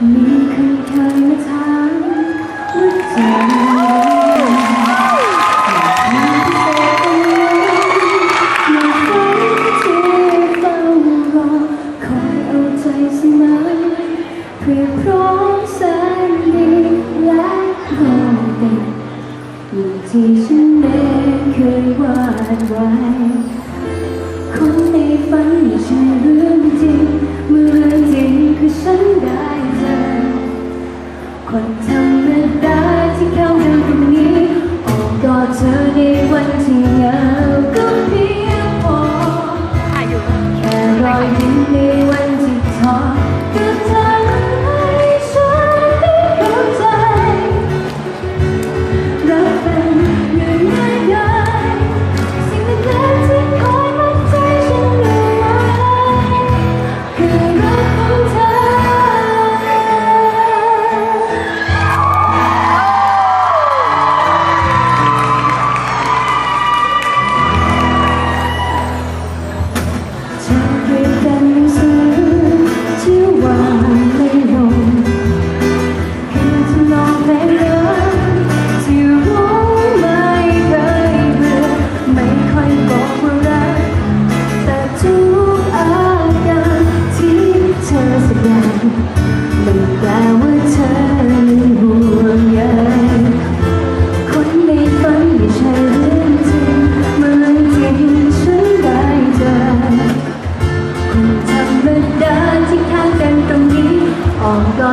มีใครเคยมาถามว่าใจเพื่อพร้อมสนดีและพร้เต็มอางที่ฉันเองเคยวาดไว้คนเดี คนธรรมดาที่เข้ามาตรงนี้โอบกอดเธอในวันที่เหงา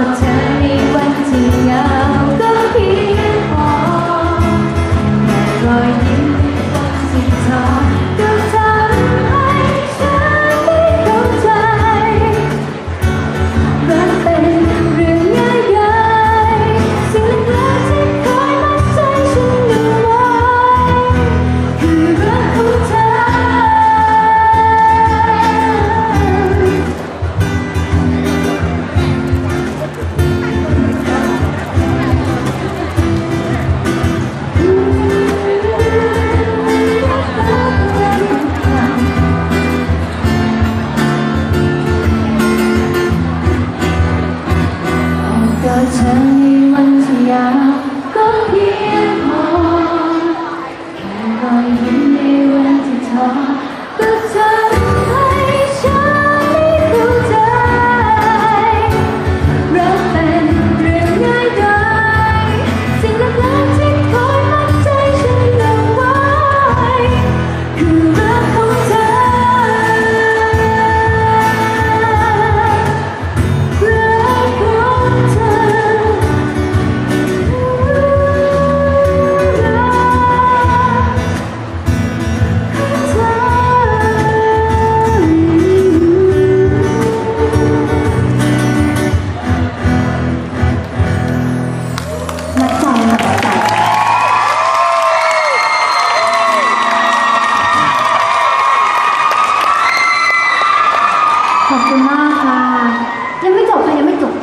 昨天 มันสยาม ขอบคุณมากค่ะ ยังไม่จบค่ะยังไม่จบ